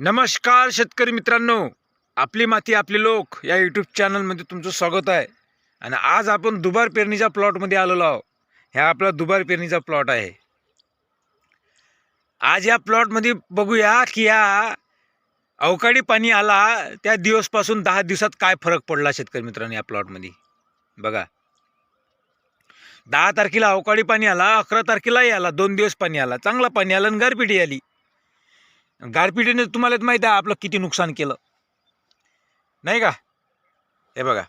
नमस्कार शेतकरी मित्रांनो. आपली माती आपले लोक या यूट्यूब चॅनलमध्ये तुमचं स्वागत आहे. आणि आज आपण दुबार पेरणीच्या प्लॉटमध्ये आलेलो आहोत. ह्या आपला दुबार पेरणीचा प्लॉट आहे. आज या प्लॉटमध्ये बघूया की या अवकाळी पाणी आला त्या दिवसपासून दहा दिवसात काय फरक पडला शेतकरी मित्रांनो या प्लॉटमध्ये बघा. दहा तारखेला अवकाळी पाणी आला अकरा तारखेलाही आला दोन दिवस पाणी आला चांगला पाणी आला आणि गारपिटी आली. गारपिटीने तुम्हाला माहीत आहे आपलं किती नुकसान केलं. नाही का? हे बघा.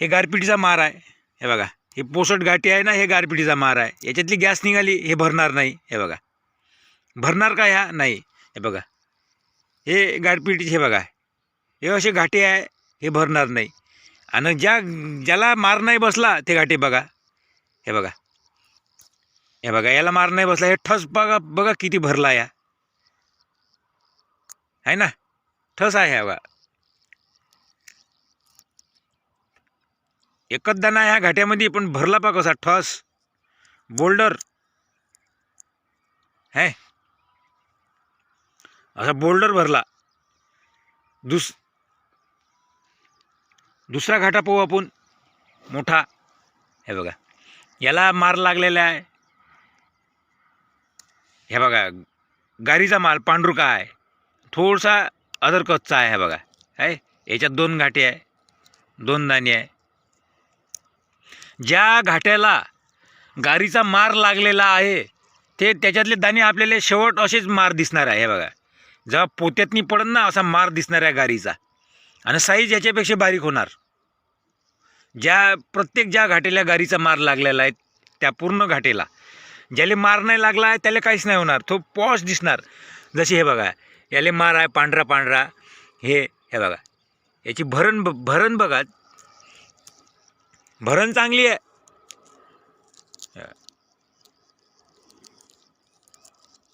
हे गारपिटीचा मार आहे. हे बघा. हे पोसट गाठी आहे ना हे गारपिटीचा मार आहे. याच्यातली गॅस निघाली हे भरणार नाही. हे बघा. भरणार का ह्या? नाही. हे बघा. हे गारपिटी हे बघा. हे असे घाटे आहे हे भरणार नाही. आणि ज्या ज्याला मार नाही बसला ते घाटे बघा. हे बघा. हे बघा याला मार नाही बसला हे ठस बघा बघा किती भरला या. है ना? ठस आहे हा बघा एकच दाना ह्या घाट्यामध्ये पण भरला पा कसा ठस. बोल्डर. है? असा बोल्डर भरला. दुस दुसरा घाटा पाहू आपण. मोठा. हे बघा. याला मार लागलेला आहे. हे बघा. गारीचा माल पांढरुका आहे थोडसा अदर कच्चा आहे हे बघा. आहे याच्यात दोन घाटे आहे. दोन दाणी आहे. ज्या घाट्याला गारीचा मार लागलेला आहे ते त्याच्यातले दाणे आपल्याला शेवट असेच मार दिसणार आहे बघा. जेव्हा पोत्यातनी पडन ना असा मार दिसणार आहे गारीचा. आणि साईज याच्यापेक्षा बारीक होणार. ज्या प्रत्येक ज्या घाटेला गारीचा मार लागलेला आहे त्या पूर्ण घाटेला. ज्याला मार नाही लागला आहे त्याला काहीच नाही होणार. तो पॉश दिसणार. जशी हे बघा याले मार आहे पांढरा पांढरा हे हे बघा. याची भरण ब- भरण बघा. भरण चांगली आहे.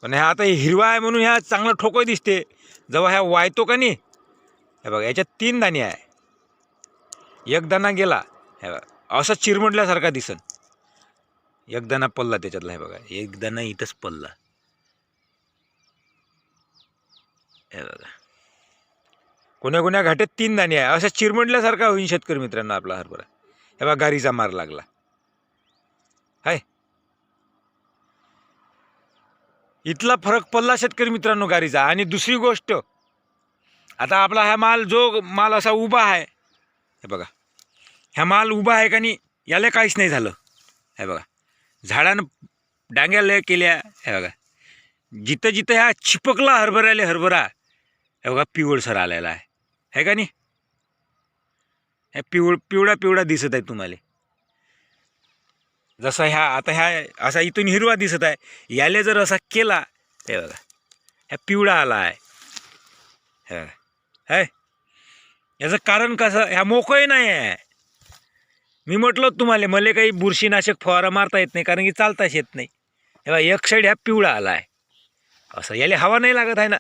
पण ह्या आता हिरवा आहे म्हणून ह्या चांगलं ठोकोय दिसते. जेव्हा ह्या वायतो का नाही? हे बघा याच्यात तीन दाणे आहे. एक दाणा गेला हे बघा. असं चिरमटल्यासारखा दिसन. एक दाणा पडला त्याच्यातला हे बघा. एक दाणा इथंच पडला. हे बघा. कोण्या कोण्या घाट्यात तीन दाणे आहे. असं चिरमडल्यासारखा होईल शेतकरी मित्रांनो आपला हरभरा. हे बघा गारीचा मार लागला. हाय. इथला फरक पडला शेतकरी मित्रांनो गारीचा. आणि दुसरी गोष्ट आता आपला हा माल जो माल असा उभा आहे हे बघा. ह्या माल उभा आहे का नाही याला काहीच नाही झालं. हे बघा. झाडानं डांग्या लय केल्या. हे बघा. जिथं जिथं ह्या चिपकला हरभऱ्याला हरभरा हे बघा पिवळसर आलेला आहे. है का नाही? हे पिवळ पिवळा पिवळा दिसत आहे तुम्हाला. जसा ह्या आता ह्या असा इथून हिरवा दिसत आहे. याले जर असा केला हे बघा ह्या पिवळा आला आहे. हे है? याचं कारण कसं ह्या मोकळे नाही आहे. मी म्हटलं तुम्हाला मला काही बुरशीनाशक फवारा मारता येत नाही कारण की चालताच येत नाही. हे बघा एक साईड ह्या पिवळा आला आहे. असं याले हवा नाही लागत आहे ना.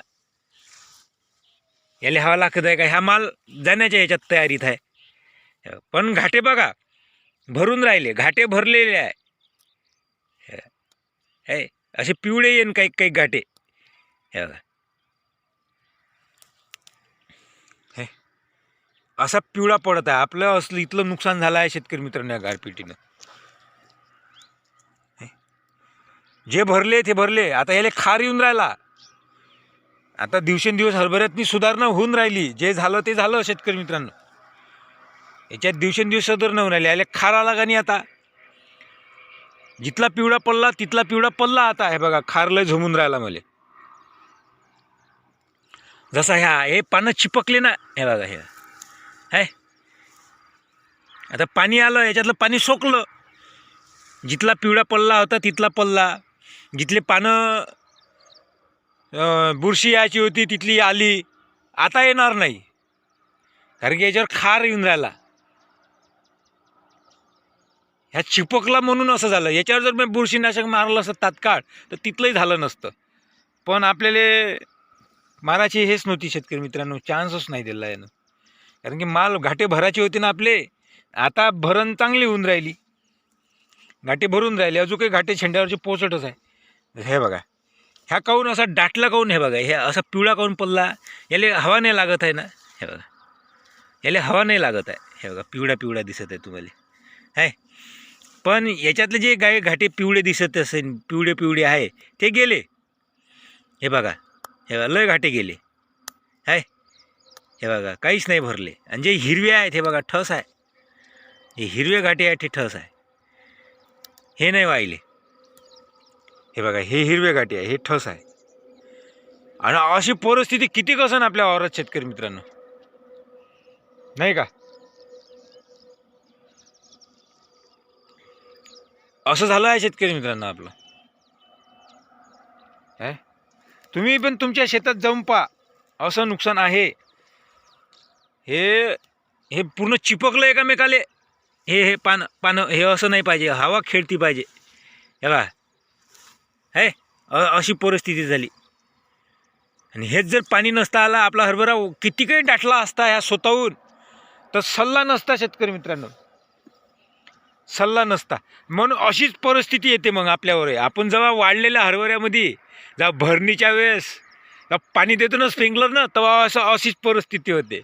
याला हवा लागत आहे का? ह्या माल जाण्याच्या ह्याच्यात तयारीत आहे. पण घाटे बघा भरून राहिले घाटे भरलेले आहे. हे- हे असे पिवळे येईन काही काही घाटे. असा पिवळा पडत आहे. आपलं असलं इथलं नुकसान झालं आहे शेतकरी मित्रांनो या गारपिटीनं. जे भरले ते भरले. आता याले खार येऊन राहिला. आता दिवसेंदिवस हरभऱ्यातनी सुधारणा होऊन राहिली. जे झालं ते झालं शेतकरी मित्रांनो. याच्यात दिवसेंदिवस सुधारणा होऊन राहिली. याले खार आला का नाही आता? जिथला पिवळा पडला तिथला पिवळा पडला आता. हे बघा खार लय झोमून राहिला मला. जसा ह्या हे पानं चिपकले ना हे बघा हे. है? आता पाणी आलं याच्यातलं पाणी सोकलं. जिथला पिवळा पडला होता तिथला पडला. जिथले पानं बुरशी यायची होती तिथली आली. आता येणार नाही. कारण की याच्यावर खार येऊन राहिला. ह्या चिपकला म्हणून असं झालं. याच्यावर जर मी बुरशीनाशक मारलं असतं तात्काळ तर तिथलंही झालं नसतं. पण आपल्याला मारायची हेच नव्हती शेतकरी मित्रांनो. चान्सच नाही दिला यानं. कारण की माल घाटे भरायचे होते ना आपले. आता भरण चांगली होऊन राहिली. घाटे भरून राहिले. अजून काही घाटे छेंड्यावरचे पोचटच आहे. हे बघा. ह्या काऊन असा डाटला काऊन हे बघा हे असा पिवळा काऊन पडला याला हवा नाही लागत आहे ना? हे बघा. याला हवा नाही लागत आहे. हे बघा पिवळा पिवळा दिसत आहे तुम्हाला. आहे पण याच्यातले जे गाय घाटे पिवळे दिसत असेल पिवळे पिवळे आहे ते गेले. हे बघा हे बघा लय घाटे गेले. आहे हे बघा काहीच नाही भरले. आणि जे हिरवे आहेत हे बघा ठस आहे. हे हिरवे घाटे आहेत ते ठस आहे. हे नाही वाहिले. हे बघा हे हिरवे गाठी आहे हे ठस आहे. आणि अशी परिस्थिती किती कसं आपल्या औरत शेतकरी मित्रांनो. नाही का? असं झालं आहे शेतकरी मित्रांनो आपलं. काय तुम्ही पण तुमच्या शेतात जाऊन पहा असं नुकसान आहे. हे हे पूर्ण चिपकलं एकामेकाले. हे हे पानं पानं हे असं नाही पाहिजे हवा खेळती पाहिजे. याला हे? अशी परिस्थिती झाली. आणि हेच जर पाणी नसता आला आपला हरभरा किती काही दाटला असता ह्या स्वतःहून तर सल्ला नसता शेतकरी मित्रांनो. सल्ला नसता. म्हणून अशीच परिस्थिती येते मग आपल्यावर. आपण जेव्हा वाढलेल्या हरभऱ्यामध्ये जेव्हा भरणीच्या वेळेस जेव्हा पाणी देतो ना स्प्रिंकलरनं तेव्हा असं अशीच परिस्थिती होते.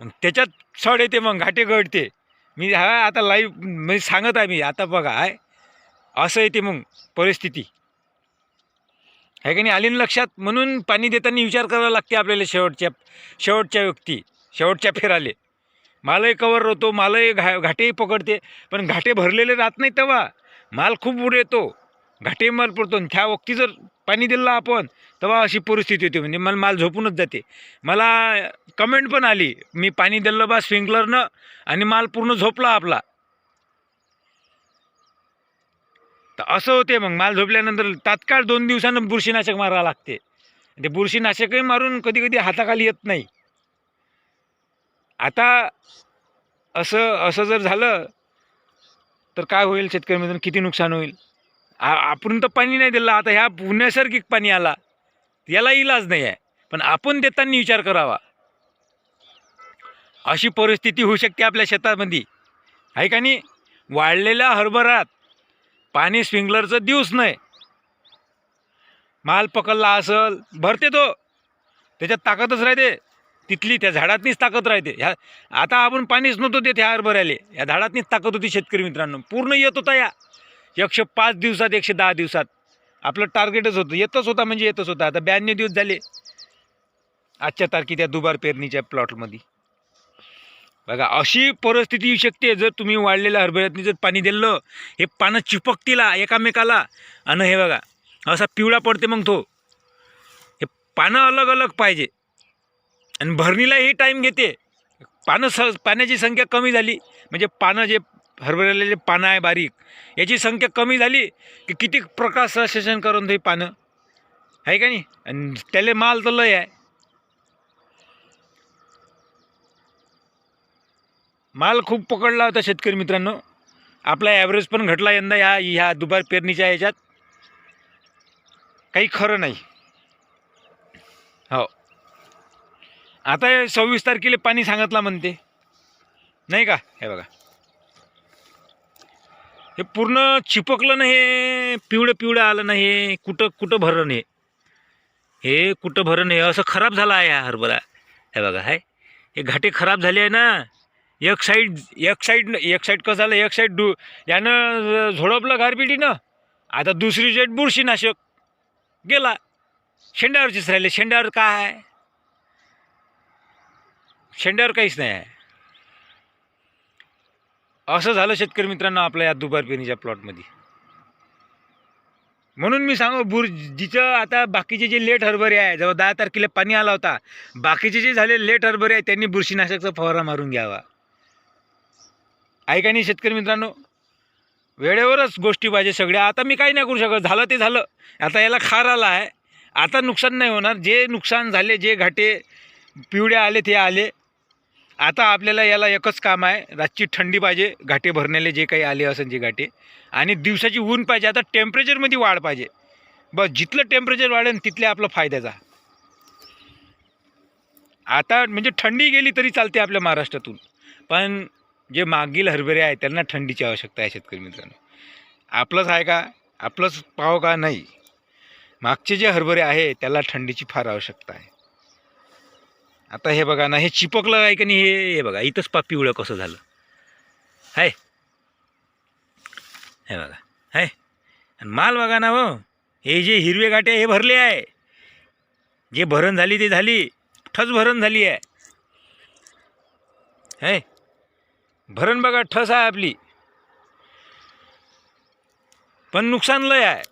मग त्याच्यात सड येते मग घाटे घडते मी हा आता लाईव्ह म्हणजे सांगत आहे मी आता बघा आहे असं येते मग परिस्थिती. आहे का नाही? आली ना लक्षात म्हणून पाणी देताना विचार करावा लागते आपल्याला शेवटच्या शेवटच्या व्यक्ती शेवटच्या फेराले. मालही कवर होतो मालही घा घाटेही पकडते पण घाटे भरलेले राहत नाही तेव्हा. माल खूप पुढे येतो घाटे माल पडतो आणि त्या वक्ती जर पाणी दिलं आपण तेव्हा अशी परिस्थिती होती. म्हणजे मला माल झोपूनच जाते. मला कमेंट पण आली मी पाणी दिलं बा स्प्रिंकलरनं आणि माल पूर्ण झोपला आपला. तर असं होते मग. माल झोपल्यानंतर तात्काळ दोन दिवसानं बुरशीनाशक मारावं लागते. ते बुरशीनाशकही मारून कधी कधी हाताखाली येत नाही. आता असं असं जर झालं तर काय होईल शेतकऱ्यांमधून? किती नुकसान होईल? आ- आपण तर पाणी नाही दिलं. आता ह्या नैसर्गिक पाणी आला. याला इलाज नाही आहे. पण आपण देताना विचार करावा. अशी परिस्थिती होऊ शकते आपल्या शेतामध्ये. आहे का नाही? वाढलेल्या हरभरात पाणी स्प्रिंकलरचं दिवस नाही. माल पकडला असल भरते तो त्याच्यात ताकदच राहते. तिथली त्या झाडातनीच ताकद राहते. ह्या आता आपण पाणीच नव्हतो देत ह्या हरभऱ्याले. या झाडातनीच ताकद होती शेतकरी मित्रांनो. पूर्ण येत होता या. एकशे पाच दिवसात एकशे दहा दिवसात. आपलं टार्गेटच होतं. येतच होता म्हणजे येतच होता. आता ब्याण्णव दिवस झाले. आजच्या तारखेत त्या दुबार पेरणीच्या प्लॉटमध्ये बघा अशी परिस्थिती येऊ शकते जर तुम्ही वाढलेल्या हरभऱ्यातनी जर पाणी दिलं हे पानं चिपकतीला एकामेकाला. आणि हे बघा असा पिवळा पडते मग तो. हे पानं अलग अलग पाहिजे. आणि भरणीलाही टाईम घेते. पानं स पाण्याची संख्या कमी झाली म्हणजे पानं जे हरभऱ्याला जे पानं आहे बारीक याची संख्या कमी झाली की किती प्रकाश संश्लेषण करून ते पानं. आहे का नाही? आणि त्याला माल तर लय आहे. माल खूप पकडला होता शेतकरी मित्रांनो. आपला ॲव्हरेज पण घटला यंदा ह्या ह्या दुबार पेरणीच्या ह्याच्यात. काही खरं नाही. हो. आता हे सव्वीस तारखेला पाणी सांगितलं म्हणते. नाही का? हे बघा. हे पूर्ण चिपकलं नाही हे पिवळं पिवळं आलं नाही हे कुठं कुठं भरण हे हे कुठं भरण हे असं खराब झालं आहे हा हरभरा. हे बघा हाय. हे घाटे खराब झाले आहे ना. एक साईड एक साईड एक साईड कसं झालं? एक साईड डू यानं झोडपलं गारपिटीनं. आता दुसरी साईड बुरशीनाशक गेला. शेंड्यावरचीच राहिले. शेंड्यावर काय आहे? शेंड्यावर काहीच नाही आहे. असं झालं शेतकरी मित्रांनो आपल्या या दुपार पेरणीच्या प्लॉटमध्ये म्हणून मी सांगू बुर जिचं आता बाकीचे जे लेट हरभरे आहे जेव्हा दहा तारखेला पाणी आला होता बाकीचे जे झाले लेट हरभरे आहे त्यांनी बुरशीनाशकचा फवारा मारून घ्यावा. आहे का नाही शेतकरी मित्रांनो? वेळेवरच गोष्टी पाहिजे सगळ्या. आता मी काही नाही करू शकत. झालं ते झालं. आता याला खार आला आहे. आता नुकसान नाही होणार. जे नुकसान झाले जे घाटे पिवळे आले ते आले. आता आपल्याला याला एकच काम आहे. रातची थंडी पाहिजे. घाटे भरण्याले जे काही आले असेल जे घाटे. आणि दिवसाची ऊन पाहिजे. आता टेम्परेचरमध्ये वाढ पाहिजे. बस जिथलं टेम्परेचर वाढेल तिथल्या आपला फायद्याचा आता म्हणजे थंडी गेली तरी चालते आपल्या महाराष्ट्रातून. पण जे मागील हरभरे आहेत त्यांना थंडीची आवश्यकता आहे शेतकरी मित्रांनो. आपलंच आहे का? आपलंच पाव का नाही? मागचे जे हरभरे आहे त्याला थंडीची फार आवश्यकता आहे. आता हे बघा ना हे चिपकलं आहे का नाही? हे हे बघा इथंच पा पिवळं कसं झालं. हाय. हे बघा हाय. आणि माल बघा ना हो हे जे हिरवे गाठे हे भरले आहे. जे भरण झाली ते झाली. ठच भरण झाली आहे. है भरण बघा ठस आहे आपली. पण नुकसान लय आहे.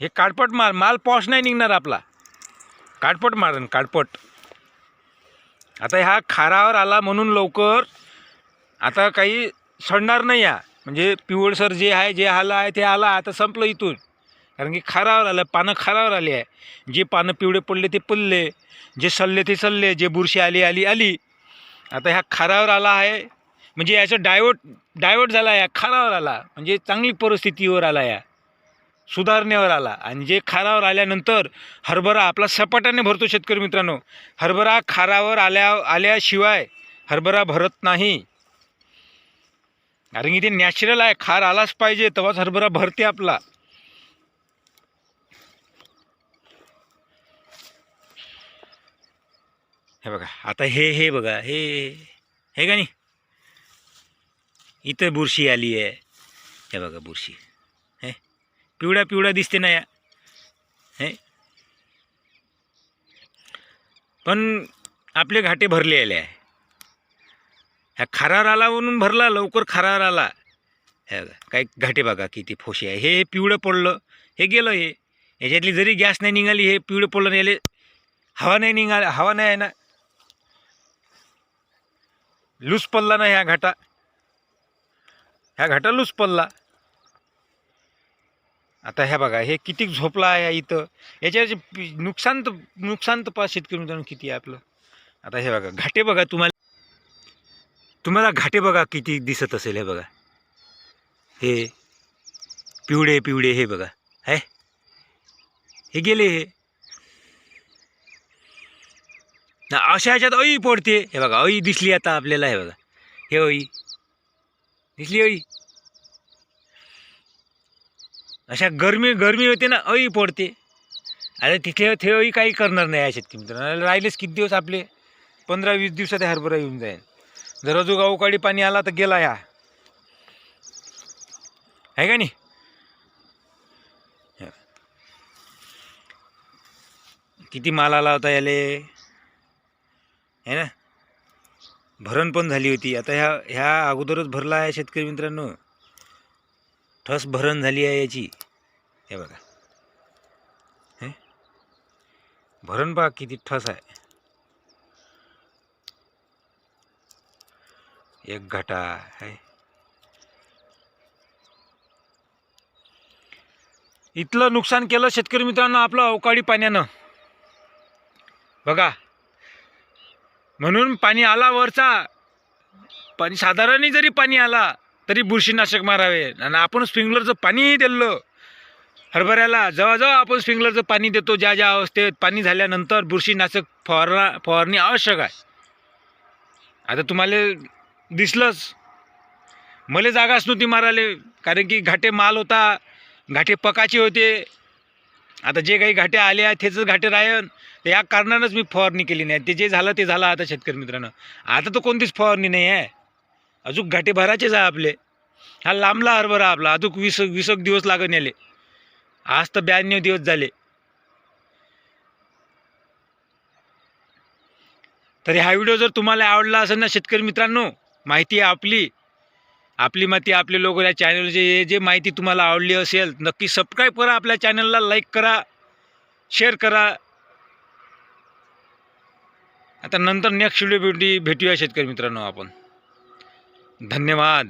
हे काडपट माल माल पॉश नाही निघणार आपला. काडपट मारण काडपट आता ह्या खारावर आला म्हणून लवकर आता काही सडणार नाही या म्हणजे पिवळसर जे आहे जे आलं आहे ते आलं आता संपलं इथून. कारण की खारावर आलं पानं खारावर आली आहे. जे पानं पिवळे पडले ते पडले. जे सल्ले ते सल्ले जे बुरशी आली आली आली. आता ह्या खारावर आला आहे. म्हणजे याचं डायवर्ट डायवर्ट झाला या खारावर आला. म्हणजे चांगली परिस्थितीवर आला या. सुधारणेवर आला. आणि जे खारावर आल्यानंतर हरभरा आपला सपाट्याने भरतो शेतकरी मित्रांनो. हरभरा खारावर आल्या आल्याशिवाय हरभरा भरत नाही. कारण की ते नॅचरल आहे. खार आलाच पाहिजे तेव्हाच हरभरा भरते आपला. हे बघा आता हे हे बघा हे हे का नाही? इथं बुरशी आली आहे. हे बघा बुरशी. हे पिवळा पिवळा दिसते ना या. हे. पण आपले घाटे भरले आले आहे. ह्या खारावर आला म्हणून भरला लवकर खारावर आला. हे बघा काही घाटे बघा किती फोशी आहे. हे पिवळं पडलं हे गेलं हे. याच्यातली जरी गॅस नाही निघाली हे पिवळं पडलं नाही याले हवा नाही निघाली हवा नाही आहे ना. लूज पडला ना ह्या घाटा. ह्या घाटा लूज पडला आता ह्या बघा हे किती झोपला आहे इथं. याच्याचे नुकसान तर नुकसान तर पाच शेतकरी मित्रांनो किती आहे आपलं. आता हे बघा घाटे बघा तुम्हाला. तुम्हाला घाटे बघा किती दिसत असेल हे बघा. हे पिवळे पिवळे हे बघा. आहे हे गेले हे ना अशा ह्याच्यात अळी पडते. हे बघा अळी दिसली आता आपल्याला हे बघा. हे अळी. दिसली अळी. अशा गरमी गरमी होते ना अळी पडते. अरे तिथे ते अळी काही करणार नाही या शेतकरी मित्रांनो. राहिलेच किती दिवस आपले? पंधरा वीस दिवसात हरभरा येऊन जाईल. जर अजून अवकाळी पाणी आला तर गेला या. आहे का नाही? किती माल आला होता याले? आहे ना? भरण पण झाली होती. आता ह्या ह्या अगोदरच भरला आहे शेतकरी मित्रांनो. ठस भरण झाली आहे याची. हे बघा. हे? भरण पहा किती ठस आहे. एक घाटा आहे इथलं नुकसान केलं शेतकरी मित्रांनो आपलं अवकाळी पाण्यानं. बघा. म्हणून पाणी आला वरचा. पाणी साधारणही जरी पाणी आला तरी बुरशीनाशक मारावे. आणि आपण स्प्रिंकलरचं पाणीही दिलं हरभऱ्याला जवळजवळ आपण स्प्रिंकलरचं पाणी देतो ज्या ज्या अवस्थेत पाणी झाल्यानंतर बुरशीनाशक फवारणा फवारणी आवश्यक आहे. आता तुम्हाला दिसलंच. मला जागाच नव्हती मारायला कारण की घाटे माल होता घाटे पकाचे होते. आता जे काही घाटे आले आहेत तेच घाटे रायन. तर या कारणानंच मी फवारणी केली नाही. ते जे झालं ते झालं आता शेतकरी मित्रांनो. आता तर कोणतीच फवारणी नाही आहे. अजून घाटे भरायचेच आहे आपले. हा लांबला हरभरा आपला. अजून वीस वीस एक दिवस लागून याले आज तर ब्याण्णव दिवस झाले. तर हा व्हिडिओ जर तुम्हाला आवडला असेल ना शेतकरी मित्रांनो माहिती आहे आपली. आपली माहिती आपले लोक या चॅनलचे जे जे माहिती तुम्हाला आवडली असेल नक्की सबस्क्राईब करा. आपल्या चॅनलला लाईक करा शेअर करा. आता नंतर नेक्स्ट व्हिडिओ भेटी भेटूया शेतकरी मित्रांनो आपण. धन्यवाद.